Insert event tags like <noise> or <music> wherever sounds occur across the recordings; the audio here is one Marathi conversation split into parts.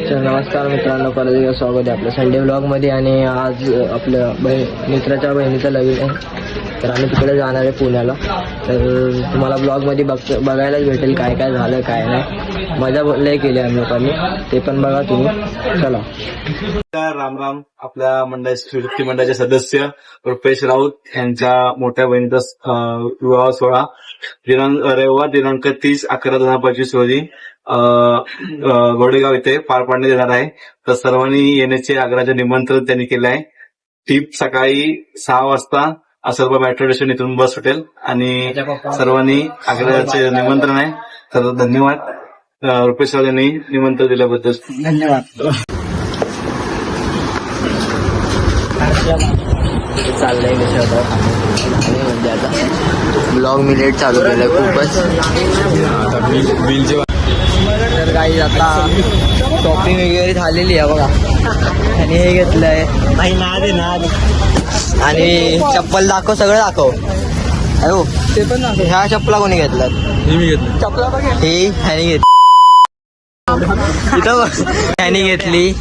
तर नमस्कार मित्रांनो परत एकदा स्वागत आहे आपलं संडे ब्लॉगमध्ये आणि आज आपल्या बहीण मित्राच्या बहिणीचं लग्न आहे. तर आम्ही तिकडे जाणार आहे पुण्याला. तर तुम्हाला ब्लॉगमध्ये बघ बघायलाच भेटेल काय काय झालं काय नाही. मजा लय केली आम्ही लोकांनी ते पण बघा तुम्ही. चला. राम राम. आपल्या मंडळाचे मंडळाचे सदस्य रुपेश राऊत यांच्या मोठ्या बहिणीचा विवाह सोहळा. दिनांक रविवार दिनांक तीस अकरा दोन हजार पंचवीस रोजी. गोडेगाव इथे पार पाडण्यात येणार आहे. तर सर्वांनी येण्याचे आग्रहाचे निमंत्रण त्यांनी केले आहे. टीप सकाळी सहा वाजता असरबा मेट्रो स्टेशन इथून बस सुटेल आणि सर्वांनी आग्रहाचे निमंत्रण आहे. तर धन्यवाद. रुपेश राऊत यांनी निमंत्रण दिल्याबद्दल. धन्यवाद. चाललंय आणि म्हणजे आता? ब्लॉग मी लेट चालू केलंय खूपच. तर काही आता शॉपिंग वगैरे झालेली आहे बघा. आणि हे घेतलंय. नाही नाद आहे नाद. आणि चप्पल दाखव सगळं दाखव. अयो ते पण ना ह्या चप्पला कोणी घेतल्यात? मी घेतलं. चपला हे ह्यानी घेतली इथं. ह्यानी घेतली.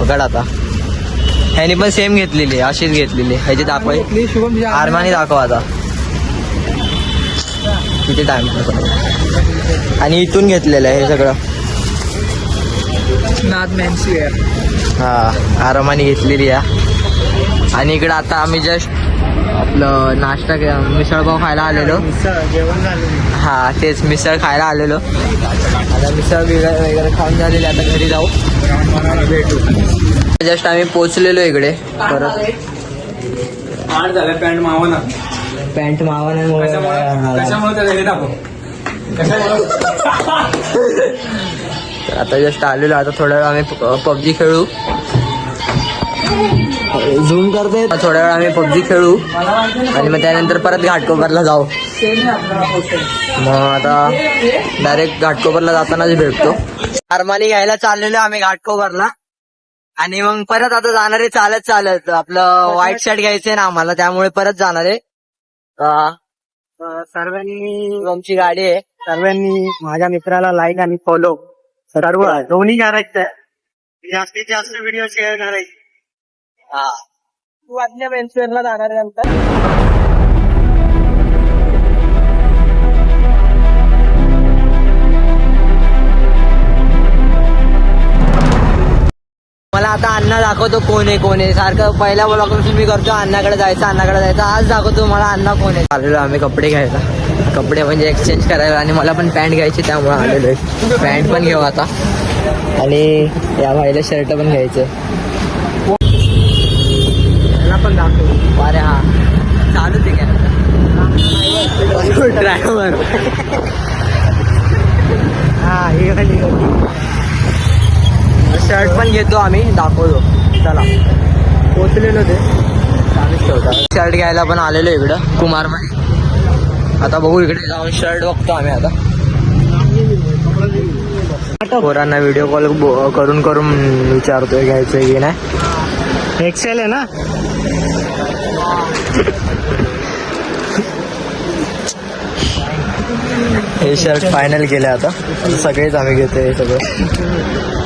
पकड आता. ह्यानी पण सेम घेतलेली अशीच घेतलेली ह्याची दाखव. शुभम आरमानी दाखव आता. किती टाइम आणि इथून घेतलेलं आहे हे सगळं. मॅन्सी हा आरामाने घेतलेली आहे. आणि इकडे आता आम्ही जस्ट आपलं नाश्ता के- मिसळपाव खायला आलेलो. हा तेच मिसळ खायला आलेलो. आता मिसळ वगैरे वगैरे खाऊन झालेली आता घरी जाऊ. भेटू जस्ट आम्ही पोचलेलो इकडे परत. आठ झालं पॅन्ट मावा ना. पॅन्ट मावानामुळे कशामुळे? त्याला हे दाखव. तर आता जस्ट आलेलो आता थोड्या वेळ आम्ही पबजी खेळू. झूम करते. थोड्या वेळ आम्ही पबजी खेळू. आणि मग त्यानंतर परत घाटकोपरला जाऊ. मग आता डायरेक्ट घाटकोपरला जातानाच भेटतो. अरमानी घ्यायला चाललेलो आम्ही घाटकोपरला. आणि मग परत आता जाणार आहे चालत चालत. आपलं व्हाईट शर्ट घ्यायचंय ना आम्हाला त्यामुळे परत जाणार आहे. सर्वांनी आमची गाडी आहे. सर्वांनी माझ्या मित्राला लाईक आणि फॉलो सर्व दोन्ही करायचं. जास्तीत जास्त व्हिडिओ शेअर करायचे. हा. तू आजच्या बेंचवेअरला जाणार आहे नंतर मला आता अण्णा दाखवतो कोण आहे कोण आहे. सारखं पहिल्या ब्लॉगपासून मी करतो अण्णाकडे जायचं अण्णाकडे जायचं. आज दाखवतो मला अण्णा कोण आहे. आलेलो आम्ही कपडे घ्यायला. कपडे म्हणजे एक्सचेंज करायला आणि मला पण पॅन्ट घ्यायची त्यामुळे आलेलो आहे. पॅन्ट पण घेऊ आता. आणि या भाईला शर्ट पण घ्यायचं त्याला पण दाखव. अरे हा. चालू ते काय ड्रायव्हर हा हे शर्ट पण घेतो आम्ही दाखवतो. चला. पोचलेलो ते. शर्ट घ्यायला पण आलेलो इकडं कुमार आता बघू इकडे जाऊन शर्ट बघतो आम्ही आता. पोरांना व्हिडिओ कॉल करून करून विचारतोय घ्यायचंय की नाही. एक्सेल आहे ना? हे शर्ट फायनल केले आता सगळेच आम्ही घेतोय हे सगळं.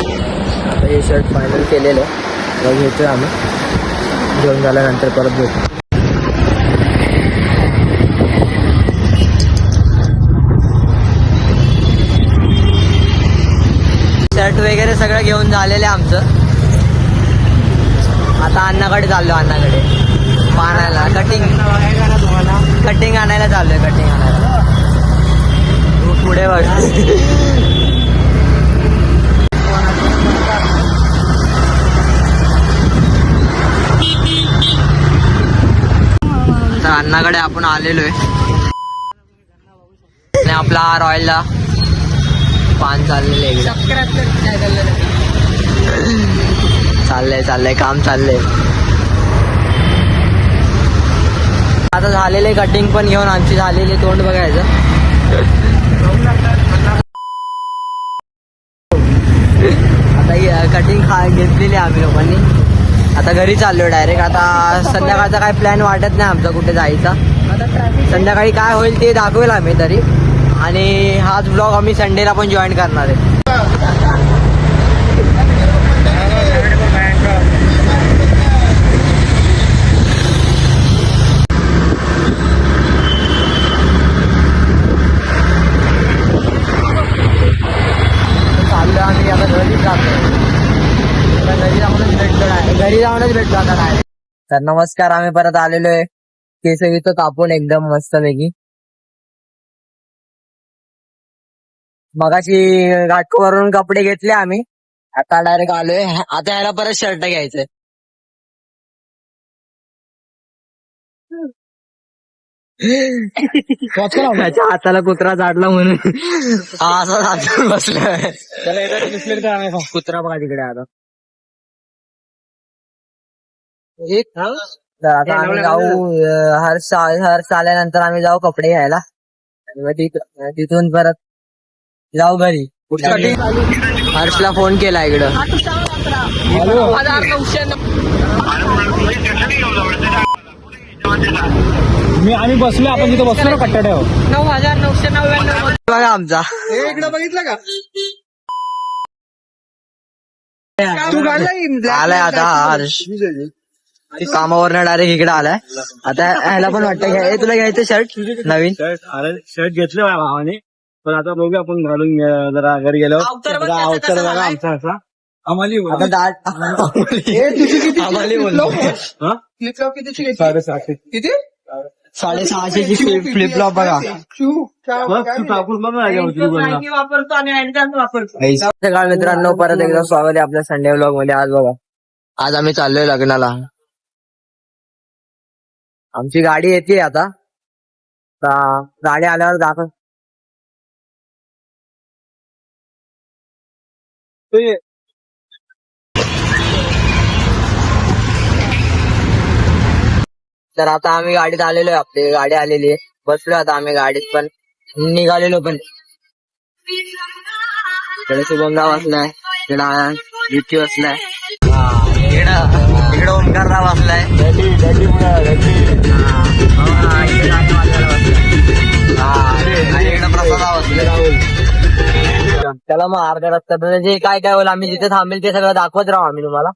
आता हे शर्ट फायनल केलेलं आहे. मग घेतोय आम्ही. घेऊन झाल्यानंतर परत भेटू. शर्ट वगैरे सगळं घेऊन झालेलं आहे आमचं. आता अण्णाकडे चाललो अण्णाकडे पाण्याला. कटिंग कटिंग आणायला चाललोय कटिंग आणायला. पुढे बघ. अण्णाकडे आपण आलेलो आहे आपला रॉयलला पान चाललेलं आहे. चाललंय चाललंय काम चाललंय. आता झालेले कटिंग पण घेऊन आमची झालेली तोंड बघायचं. आता कटिंग खा घेतलेली आम्ही लोकांनी. आता घरी चाललो डायरेक्ट आता संध्याकाळचा काय प्लॅन वाटत नाही आमचा कुठे जायचा. संध्याकाळी काय होईल ते दाखवेल आम्ही तरी. आणि हाच ब्लॉग आम्ही संडेला पण जॉईन करणार आहे घरी जातो आता घरी जाऊनच भेटतो direct. घरी जाऊनच भेटतो आता डायरेक्ट तर नमस्कार आम्ही परत आलेलो आहे. केस इथं कापून एकदम मस्त पैकी मगाशी घाटकोवरून कपडे घेतले आम्ही. आता डायरेक्ट आलोय. आता याला परत शर्ट घ्यायचंय. त्याच्या हाताला कुत्रा चाडला म्हणून. हा असा बसलाय. कुत्रा बघा तिकडे आता. एक तर आता आम्ही जाऊ अं, हर सा- हर आल्यानंतर आम्ही जाऊ कपडे घ्यायला. आणि मग तिथ- तिथून परत जाऊ घरी. हर्षला फोन केला इकडं. मी आम्ही बसलो आपण तिथे बसलो ना कट्ट्यावर बघा आमचा. इकडे बघितलं का? आलाय आता हर्ष. कामावरनं डायरेक्ट इकडे आलाय. आता ह्याला पण वाटतं तुला घ्यायचं शर्ट नवीन? शर्ट अरे शर्ट घेतलं माझ्या भावाने. पण आता बघू आपण घालून जरा घरी गेलो अवतार बघा आमचा असा. आम्हाला बोललो साडेसहाशे. किती? साडेसहाशे ची फ्लिप फ्लॉप बघा. ला. सकाळ मित्रांनो परत एकदा स्वागत आहे आपल्या संडे व्लॉगमध्ये. आज बघा. आज आम्ही चाललोय लग्नाला. आमची गाडी येते आता. गाडी आल्यावर दाखव. ते तर आता आम्ही गाडीत आलेलो आहे आपली. गाडी आलेली आहे. बसलो आता आम्ही गाडीत पण. निघालेलो पण. इकडे शुभमराव बसलाय. इकडं बसलाय. इकडं इकडं ओंकारराव त्याला मग अर्ध्या रस्त्यात म्हणजे जे काय काय होईल आम्ही जिथे थांबेल ते सगळं दाखवत राहू आम्ही तुम्हाला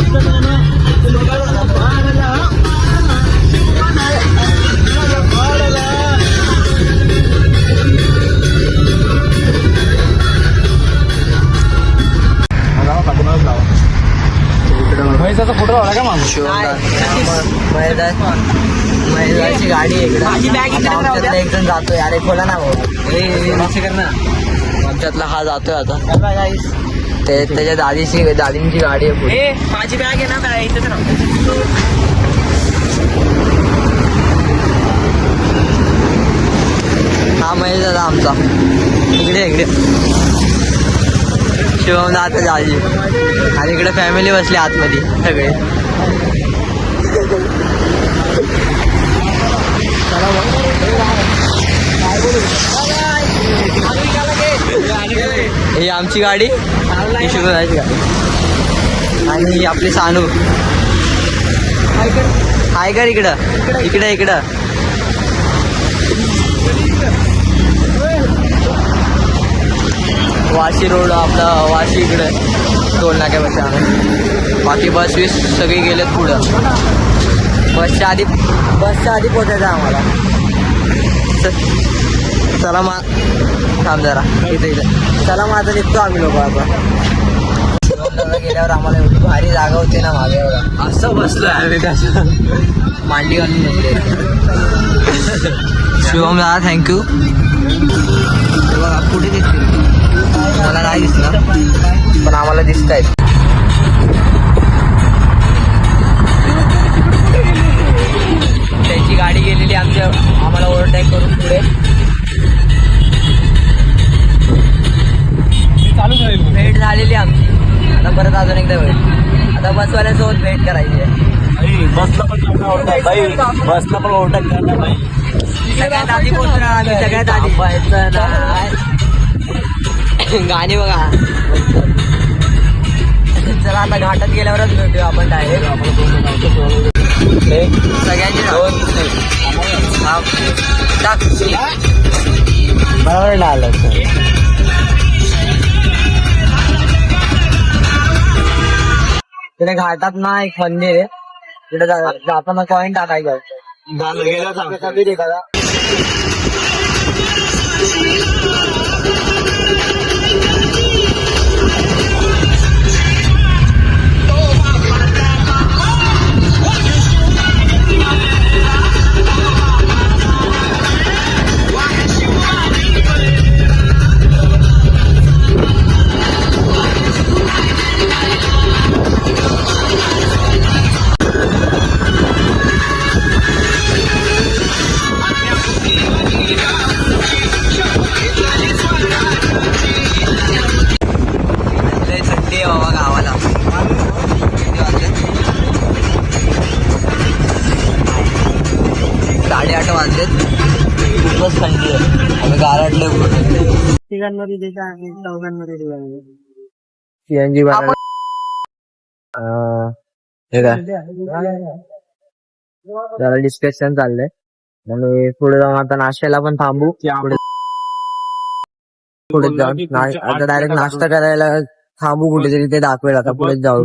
Thank you. म्हैसाचा फोटो लावला का माणूस महिलाची गाडी आहे इकडं. आमच्यातला एक जण जातोय. अरे खोला ना भाऊ. कर ना. आमच्यातला हा जातोय आता. ते त्याच्या दादीची दादींची गाडी आहे पुढे. माझी बॅग आहे ना इथेच हा महेश दादा आमचा. इकडे इकडे. शिवम आता झाली आणि इकडे फॅमिली बसली आतमध्ये सगळे. ही आमची गाडी ही शिवदाची गाडी. आणि ही आपली सानू. हाय कर इकडं. इकडं इकडं. वाशी रोड आपला वाशी इकडे. टोल नाक्यापाशी आम्ही बाकी बस वीस सगळी गेलेत पुढं. बसच्या आधी बसच्या आधी पोचायचं आहे आम्हाला. चला मा थांब जरा. इथे इथे. चला मग आता निघतो आम्ही लोक आता. शिवमनगरला गेल्यावर आम्हाला एवढी भारी जागा होती ना मागे असं बसलोय आम्ही. त्याच्या मांडी घालून बसले <laughs> शिवम दादा थँक्यू बघा कुठे दिसतील? मला नाही दिसणार. पण आम्हाला दिसत आहेत. त्यांची गाडी गेलेली आमच्या आम्हाला ओव्हरटेक करून पुढे. चालू भेट झालेली आमची. आता परत अजून एकदा भेट. आता बसवाल्यासोबत भेट करायची आहे. बसला पण ओळखतात बाई बसला पण ओळखत करणार बाई सगळ्यात आधी पोहोचणार आम्ही सगळ्यात आधी गाणी बघा. चला आता घाटात गेल्यावरच भेटूया आपण डायरेक्ट सगळ्यांची दोन बरोबर नाही आलं तिथे घाटात ना एक मंदिर आहे. तिथे जाताना कॉईन टाकायचं गेलं सांग सीएनजी हे काय? जरा डिस्कशन चाललंय. आणि पुढे जाऊन आता नाश्त्याला पण थांबू. पुढे पुढे जाऊन आता डायरेक्ट नाश्ता करायला थांबू कुठेतरी ते दाखवेल आता. पुढे जाऊ.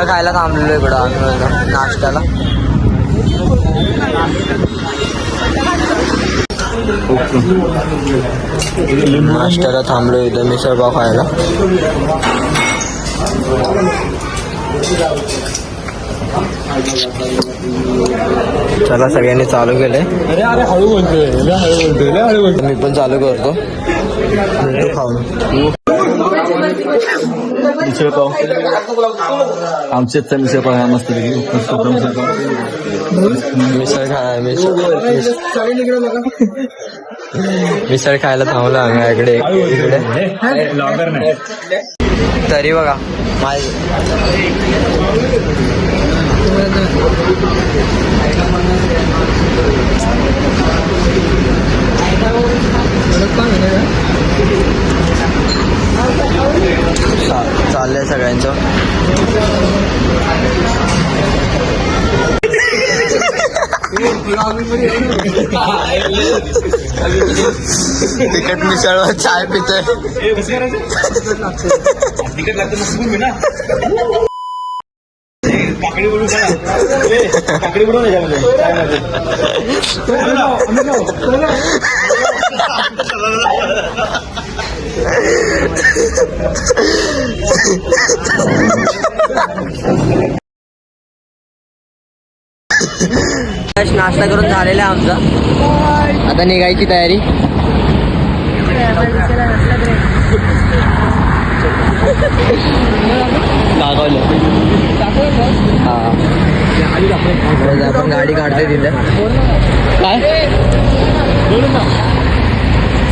मिसळ खायला थांबलेलो इकडं आम्ही नाश्त्याला. नाश्त्याला थांबलो इथं मिसळ पाव खायला. चला सगळ्यांनी चालू केलंय. बोलतोय मी पण चालू करतो. खाऊन मिसळ पाव आमच्या इथं मिसळ पाव आहे मस्त मिसळ खाय मिसळ मिसळ खायला थांबलो आम्ही इकडे इकडे तरी बघा माझ तिकट मिसळ चाय पितोय तिकट लागतं नसतं ना काकडी बोलू का ए, काकडी बोलू त्याच्यामध्ये काय नाश्ता करून झालेला आहे आमचा. आता निघायची तयारी. दाखवलं. हा. आपण गाडी काढतोय तिथे. काय?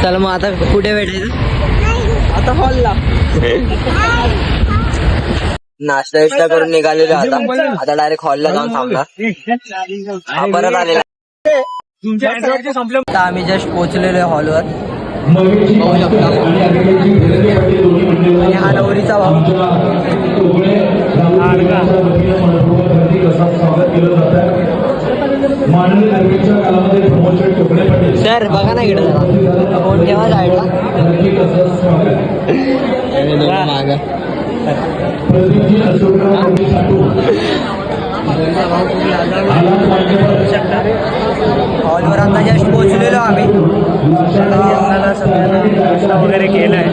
चला मग आता कुठे भेटायचं? आता हॉलला. <laughs> नाश्ता विष्टा करून निघालेलो आता. आता डायरेक्ट हॉलला जाऊन थांबणार हा परत आलेला. आता आम्ही जस्ट पोहोचलेलो आहे हॉलवर बघू शकता आणि हा नवरीचा भाऊ. सर बघा ना इकडे फोन ठेवा साईडला आणि दोघं मागं. हॉलवर आता जस्ट पोहोचलेलो आम्ही वगैरे केलाय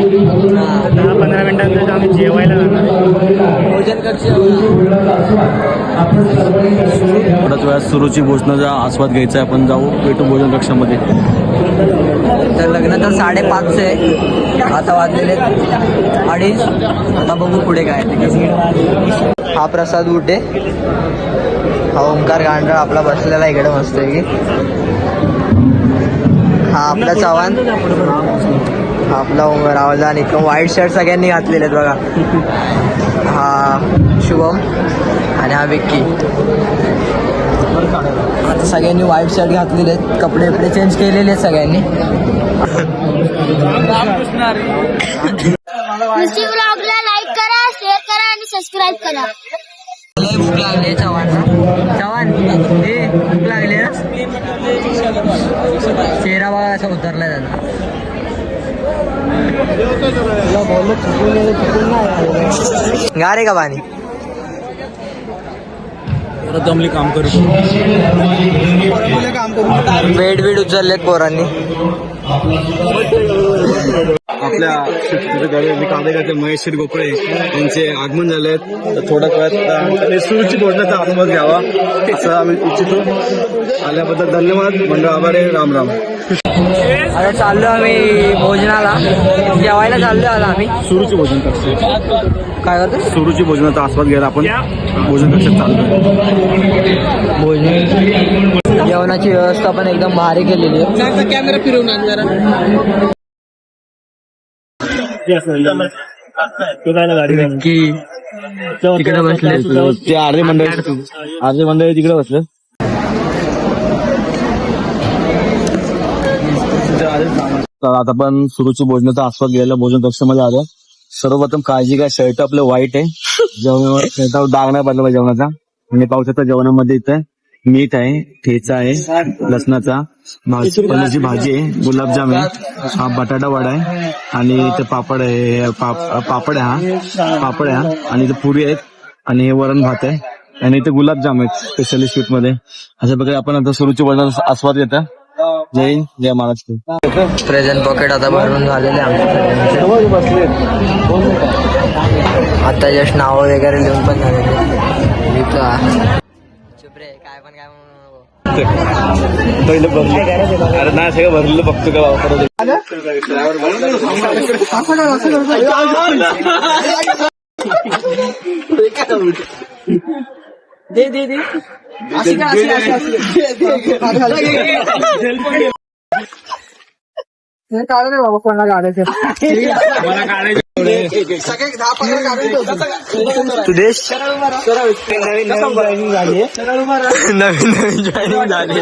दहा पंधरा मिनिटांनंतर आम्ही जेवायला जाणार भोजन थोड्याच वेळात सुरूची भोजनाचा आस्वाद घ्यायचा आहे आपण जाऊ भेटू भोजन कक्षामध्ये. तर लग्न तर साडेपाचचं आहे. आता वाजलेले आहेत अडीच. आता बघू पुढे काय आहे. हा प्रसाद उठे. हा ओंकार गांडळ आपला बसलेला इकडे मस्त आहे की. हा आपला चव्हाण. हा आपला ओंकार आवाजा आणि व्हाईट शर्ट सगळ्यांनी घातलेले आहेत बघा. हा शुभम आणि हा विक्की. आता सगळ्यांनी व्हाईट शर्ट घातलेले आहेत. कपडे बिपडे चेंज केलेले आहेत सगळ्यांनी. ब्लॉगला लाईक करा शेअर करा आणि सबस्क्राईब करा. भूक लागली चव्हाण चव्हाण ए भूक लागली ना? चेहरा बघा असा उतरला त्याचा. गा रे का पाणी जमली काम करू. बेड बीड उचललेत पोरांनी. आपल्या शिक्षकाचे कादेगाचे महेश गोखळे यांचे आगमन झाले आहेत. तर थोड्या वेळात सुरूची भोजनाचा अनुभव घ्यावा असं आम्ही इच्छितो. आल्याबद्दल धन्यवाद. मंडळ आभार आहे. राम राम. आता चाललो आम्ही भोजनाला. जेवायला चाललो आता आम्ही. सुरूची भोजन कक्ष काय करतो सुरूची भोजनाचा आस्वाद घ्यायला आपण भोजन कक्षात चालतो भोजन. जेवणाची व्यवस्था पण एकदम भारी केलेली आहे. कॅमेरा फिरवून जरा. तिकडे बसले ते. अर्धे मंडळी अर्धे मंडळी. तिकडे बसले तर आता आपण सुरूची भोजनाचा आस्वाद घ्यायला भोजन कक्षामध्ये आलो सर्वप्रथम काळजी घ्या शर्ट आपलं वाईट आहे. <laughs> जेवणावर डाग नाही पडला पाहिजे जेवणाचा. आणि पावसाच्या जेवणामध्ये इथं मीठ आहे ठेचा आहे लसणाचा भाजी पनीरची भाजी आहे गुलाबजाम आहे. हा बटाटा वडा आहे. आणि इथे पापड आहे पाप- पापड आहे हा. पापड आहे हा. आणि इथे पुरी आहेत. आणि हे वरण भात आहे. आणि इथे गुलाबजाम आहेत स्पेशली स्वीटमध्ये. अशा प्रकारे आपण आता सुरूची भोजनाचा आस्वाद घेता जय हिंद जय महाराष्ट्र. प्रेझेंट पॉकेट आता भरून झालेले आमच्या. आता जस्ट नाव वगैरे लिहून पण झालेले. रे काय पण काय. पहिलं भरलं. अरे नाही सगळं भरलेलं बघतो का দে দে দে। কারণে বাবা सुदेश? नवीन नवीन जॉईनिंग झाली.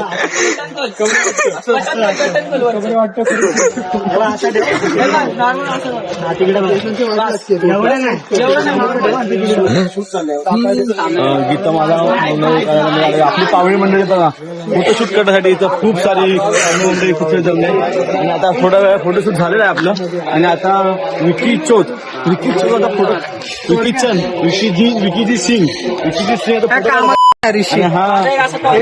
गीता मला. आपली पावणी मंडळी बघा फोटोशूट करण्यासाठी इथं खूप सारी मंडळी खूप सारी जमले आणि आता थोडा वेळ फोटोशूट झालेलं आहे आपलं. आणि आता Vicky चोत Rajput, Ricky Singh, Ricky Chan, Ricky Ji, Ricky Ji Singh, Ricky Ji Singh. आणि हा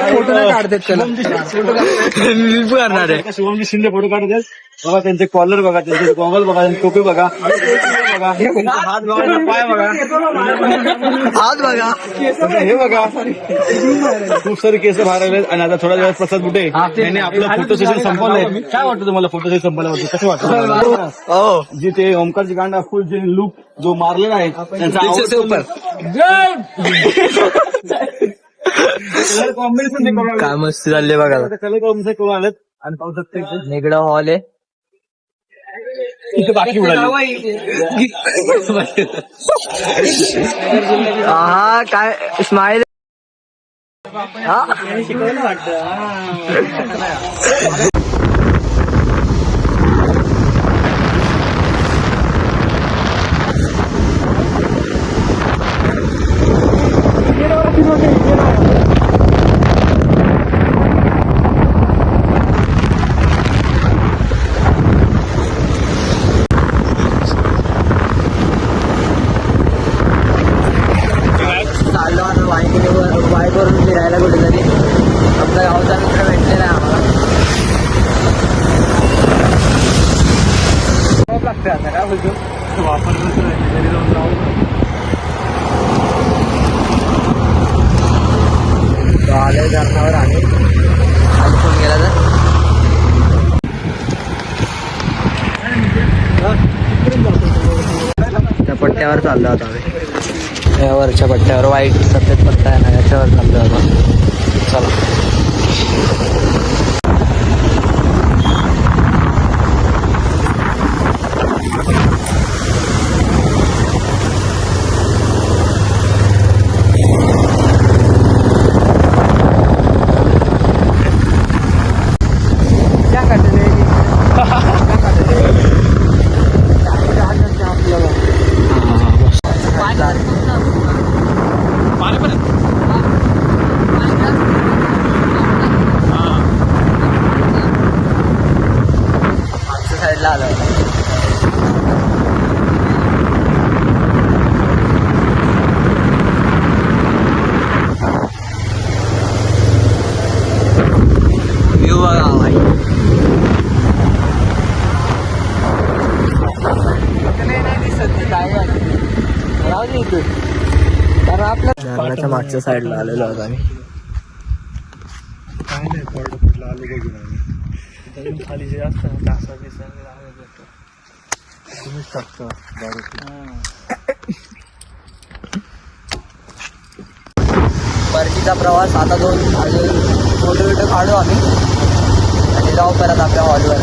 फोटो काढतात त्याला. मी पण करणार आहे. शिवमजी शिंदे फोटो काढत आहेत बघा त्यांचे कॉलर बघा त्यांचे गॉगल बघा त्यांचे टोपी बघा. हात बघा पाय बघा. हात बघा. हे बघा. खूप सारे केस बाहेर आले आणि आता थोड्या वेळात प्रसाद बुटे. यांनी आपलं फोटो सेशन संपवलंय काय वाटतं तुम्हाला फोटो सेशन संपवल्यावरती कसं वाटतं? हो. जे ते ओमकारची गांडा फुल जे लुक जो मारलेला आहे त्यांचा कलर कॉम्बिनेशन काय मस्त चालले बघा. कलर कॉम्बिनेशन करून आणि पाहू शकते हॉल आहे. बाकी उडाली. हा काय स्माईल हा आता बाईकवर बाईकवरून फिरायला कुठेतरी आपल्या गावचा मित्र भेटलेला आहे आम्हाला लागते आता काय बोलतो पट्ट्यावर चाललो होतो आम्ही या वरच्या पट्ट्यावर वाईट सफेद पट्टा आहे ना याच्यावर चाललो होतो चला मागच्या साईडला आलो व्ह्यू बघा भाई मागच्या साईडला आलेलो आहोत आम्ही. परतीचा प्रवास आता दोन अजून फोटो बिटो काढू आम्ही. आणि जाऊ परत आपल्या हॉलवर.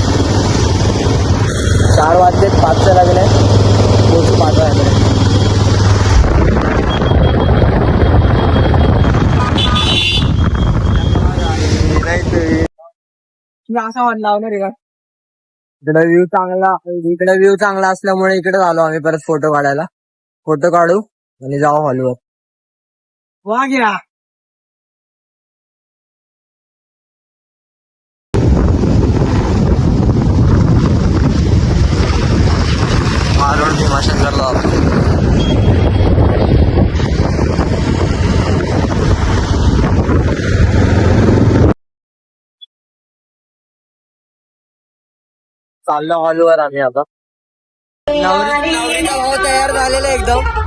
चार वाजलेत पाचचं लागले पोचू पाच वाजले असा वन लावणार आहे का? इकडे व्ह्यू चांगला इकडे व्ह्यू चांगला असल्यामुळे इकडे आलो आम्ही परत फोटो काढायला. फोटो काढू आणि जाऊ हॉलवर. वा घ्या चाललो हॉलवर आम्ही आता. नवरी नवरीचा तयार झालेला आहे एकदम.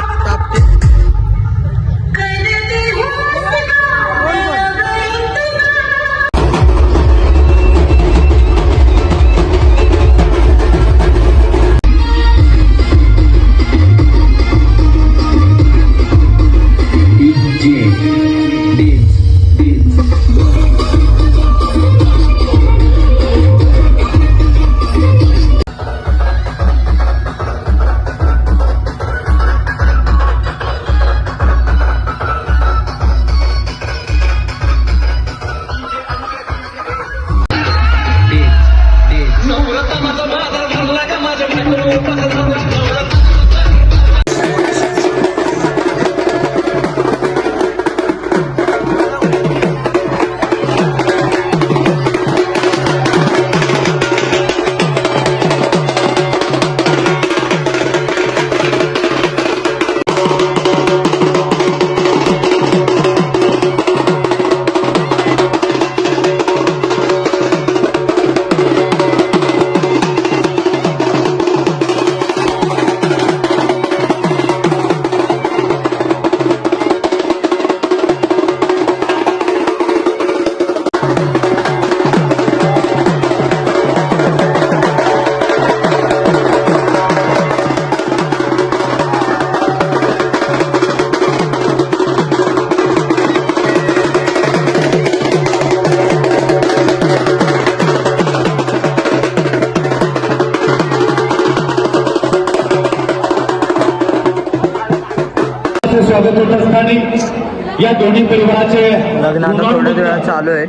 दोन्ही परिवाराचे लग्न आता थोड्या वेळात चालू आहे.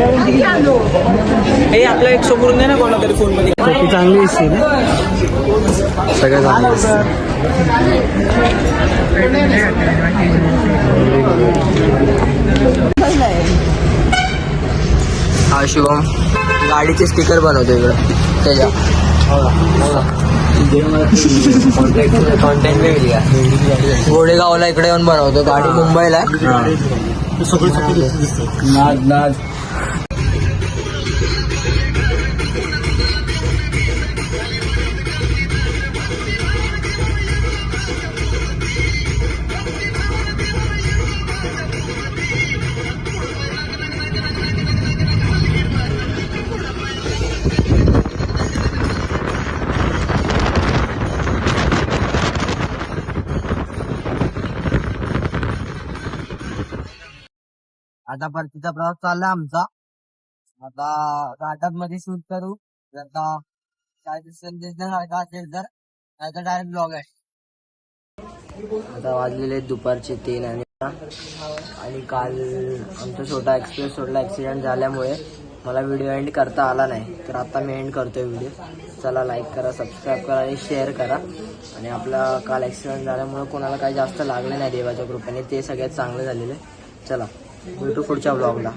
हे आपला एक समोरून दे ना फोनमध्ये चांगली दिसते ना? सगळं चांगलं दिसतं. हा शुभम. गाडीचे स्टिकर बनवतो इकडं. त्याच्या गोडेगावला इकडे येऊन बनवतो. गाडी मुंबईला आहे. नाद नाद. आता परतीचा प्रवास चालला आमचा. आता घाटात मध्ये शूट करू. जर का काय दिसेल असेल तर. नाही तर डायरेक्ट ब्लॉग आहे. आता वाजलेले दुपारचे तीन आणि आणि काल आमचा छोटा एक्सप्रेस छोटा ऍक्सिडेंट झाल्यामुळे मला व्हिडिओ एंड करता आला नाही. तर आता मी एंड करतोय व्हिडिओ चला लाईक करा सबस्क्राईब करा आणि शेअर करा. आणि आपला काल ऍक्सिडेंट झाल्यामुळे कोणाला काही जास्त लागले नाही देवाच्या कृपेने. ते सगळ्यात चांगले झालेले चला. भेटू पुढच्या ब्लॉगला